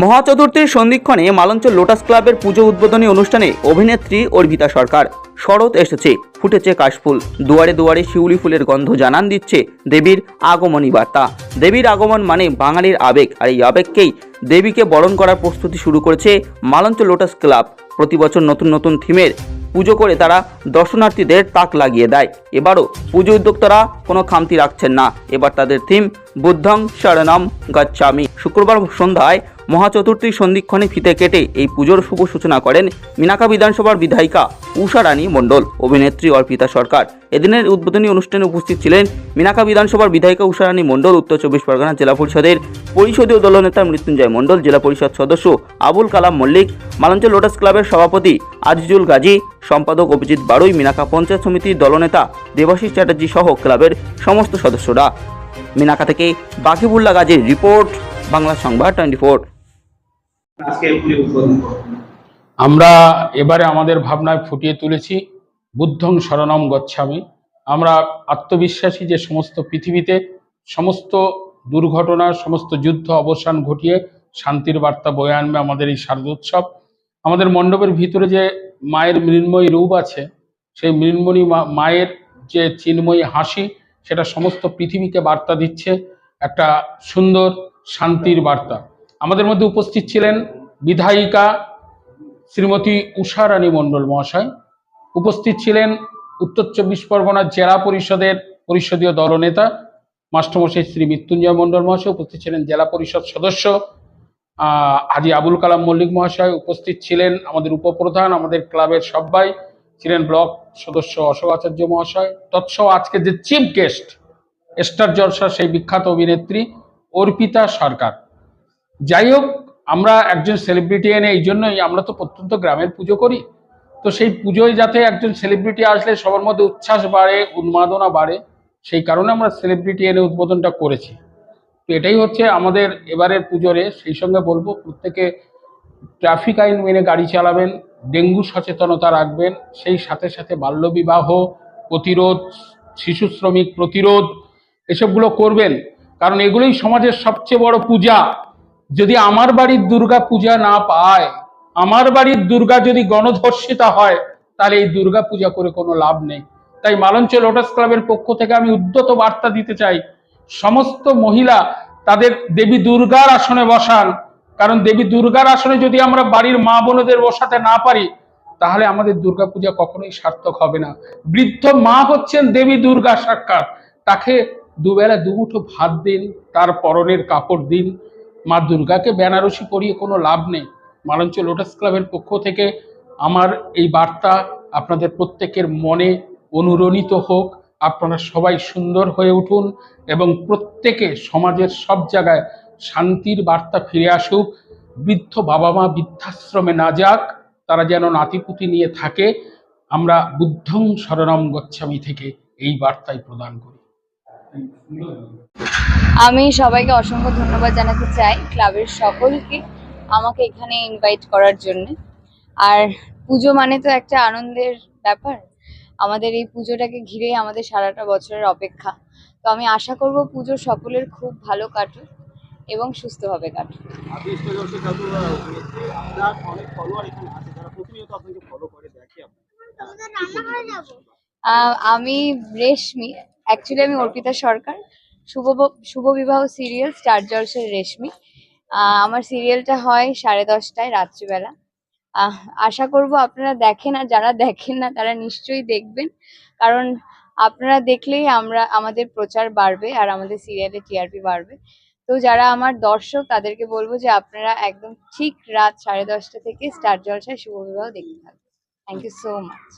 মহাচতুর্থীর সন্ধিক্ষণে মালঞ্চ lotus ক্লাবের পুজো উদ্বোধনী অনুষ্ঠানে অভিনেত্রী অর্পিতা সরকার। শরৎ এসেছে, ফুটেছে কাশফুল। দুয়ারে দুয়ারে শিউলি ফুলের গন্ধ জানান দিচ্ছে দেবীর আগমনী বার্তা। দেবীর আগমন মানে বাঙালির আবেগ, আর এই আবেগকেই দেবীকে বরণ করার প্রস্তুতি শুরু করেছে মালঞ্চ লোটাস ক্লাব। প্রতি বছর নতুন নতুন থিমের পুজো করে তারা দর্শনার্থীদের তাক লাগিয়ে দেয়। এবারও পুজো উদ্যোক্তারা কোনো খামতি রাখছেন না। এবার তাদের থিম, বুদ্ধং শরণম গচ্ছামি। শুক্রবার সন্ধ্যায় মহাচতুর্থীর সন্ধিক্ষণে ফিতে কেটে এই পুজোর শুভ সূচনা করেন মিনাকা বিধানসভার বিধায়িকা উষা রানী মণ্ডল, অভিনেত্রী অর্পিতা সরকার। এদিনের উদ্বোধনী অনুষ্ঠানে উপস্থিত ছিলেন মিনাকা বিধানসভার বিধায়িকা উষা রানী মণ্ডল, উত্তর চব্বিশ পরগনা জেলা পরিষদের পরিষদীয় দলনেতা মৃত্যুঞ্জয় মণ্ডল, জেলা পরিষদ সদস্য আবুল কালাম মল্লিক, মালঞ্চল লোটাস ক্লাবের সভাপতি আজিজুল গাজী, সম্পাদক অভিজিৎ বাড়ুই মিনাকা পঞ্চায়েত সমিতির দলনেতা দেবাশিস চ্যাটার্জি সহ ক্লাবের সমস্ত সদস্যরা। মিনাকা থেকে বাকিবুল্লাহ গাজীর রিপোর্ট, বাংলা সংবাদ টোয়েন্টি আমরা এবারে আমাদের ভাবনায় ফুটিয়ে তুলেছি বুদ্ধং শরণম গচ্ছামি। আমরা আত্মবিশ্বাসী যে সমস্ত পৃথিবীতে সমস্ত দুর্ঘটনা, সমস্ত যুদ্ধ, অবসান ঘটিয়ে শান্তির বার্তা বয়ে আনবে আমাদের এই শারদোৎসব আমাদের মণ্ডপের ভিতরে যে মায়ের মৃন্ময়ী রূপ আছে, সেই মৃন্ময়ী মায়ের যে চিন্ময়ী হাসি, সেটা সমস্ত পৃথিবীকে বার্তা দিচ্ছে একটা সুন্দর শান্তির বার্তা। আমাদের মধ্যে উপস্থিত ছিলেন বিধায়িকা শ্রীমতী উষা রানী মণ্ডল মহাশয়। উপস্থিত ছিলেন উত্তর চব্বিশ পরগনার জেলা পরিষদের পরিষদীয় দলনেতা মাস্টারমশাই শ্রী মৃত্যুঞ্জয় মণ্ডল মহাশয়, উপস্থিত ছিলেন জেলা পরিষদ সদস্য হাজি আবুল কালাম মল্লিক মহাশয়, উপস্থিত ছিলেন আমাদের উপপ্রধান, আমাদের ক্লাবের সবাই ছিলেন ব্লক সদস্য অশোক আচার্য মহাশয়। তৎসহ আজকে যে চিফ গেস্ট, স্টার জলসা সেই বিখ্যাত অভিনেত্রী অর্পিতা সরকার। যাই হোক, আমরা একজন সেলিব্রিটি এনে এই জন্যই আমরা তো প্রত্যন্ত গ্রামের পুজো করি। তো সেই পুজোয় যাতে একজন সেলিব্রিটি আসলে সবার মধ্যে উচ্ছ্বাস বাড়ে, উন্মাদনা বাড়ে, সেই কারণে আমরা সেলিব্রিটি এনে উদ্বোধনটা করেছি। তো এটাই হচ্ছে আমাদের এবারের পুজোরে, সেই সঙ্গে বলব, প্রত্যেকে ট্রাফিক আইন মেনে গাড়ি চালাবেন, ডেঙ্গু সচেতনতা রাখবেন, সেই সাথে সাথে বাল্যবিবাহ প্রতিরোধ, শিশু শ্রমিক প্রতিরোধ, এসবগুলো করবেন। কারণ এগুলোই সমাজের সবচেয়ে বড় পূজা। যদি আমার বাড়ির দুর্গা পূজা না পায়, আমার বাড়ির দুর্গা যদি গণধর্ষিতা হয়, তাহলে এই দুর্গা পূজা করে কোনো লাভ নেই। তাই মালঞ্চ লোটাস ক্লাবের পক্ষ থেকে আমি উদ্যত বার্তা দিতে চাই, সমস্ত মহিলা তাদের দেবী দুর্গার আসনে বসান। কারণ দেবী দুর্গার আসনে যদি আমরা বাড়ির মা বোনদের বসাতে না পারি, তাহলে আমাদের দুর্গা পূজা কখনোই সার্থক হবে না। বৃদ্ধ মা হচ্ছেন দেবী দুর্গা সাক্ষাৎ। তাকে দুবেলা দুমুঠো ভাত দিন, তার পরনের কাপড় দিন মা দুর্গাকে বেনারসি পরিয়ে কোনো লাভ নেই। মালঞ্চ লোটাস ক্লাবের পক্ষ থেকে আমার এই বার্তা আপনাদের প্রত্যেকের মনে অনুরণিত হোক। আপনারা সবাই সুন্দর হয়ে উঠুন এবং প্রত্যেকে সমাজের সব জায়গায় শান্তির বার্তা ফিরে আসুক। বৃদ্ধ বাবা মা বৃদ্ধাশ্রমে না যাক, তারা যেন নাতিপুতি নিয়ে থাকে। আমরা বুদ্ধং শরণম গচ্ছামি থেকে এই বার্তাই প্রদান করি। আমি সবাইকে অসংখ্য ধন্যবাদ জানাতে চাই ক্লাবের সকলকে আমাকে এখানে ইনভাইট করার জন্য। আর পুজো মানে তো একটা আনন্দের ব্যাপার। আমাদের এই পুজোটাকে ঘিরেই আমাদের সারাটা বছরের অপেক্ষা। তো আমি আশা করব পুজো সকলের খুব ভালো কাটুক এবং সুস্থভাবে কাটুক। আমি রেশমি। অ্যাকচুয়ালি আমি অর্পিতা সরকার। শুভ শুভ বিবাহ সিরিয়াল স্টার জলসের রেশমি আমার সিরিয়ালটা হয় সাড়ে দশটায়, রাত্রিবেলা। আশা করব আপনারা দেখেন আর যারা দেখেন না, তারা নিশ্চয়ই দেখবেন। কারণ আপনারা দেখলেই আমরা, আমাদের প্রচার বাড়বে আর আমাদের সিরিয়ালে টিআরপি বাড়বে। তো যারা আমার দর্শক, তাদেরকে বলব যে আপনারা একদম ঠিক রাত সাড়ে দশটা থেকে স্টার জলসায় শুভ বিবাহ দেখতে থাকবেন থ্যাংক ইউ সো মাচ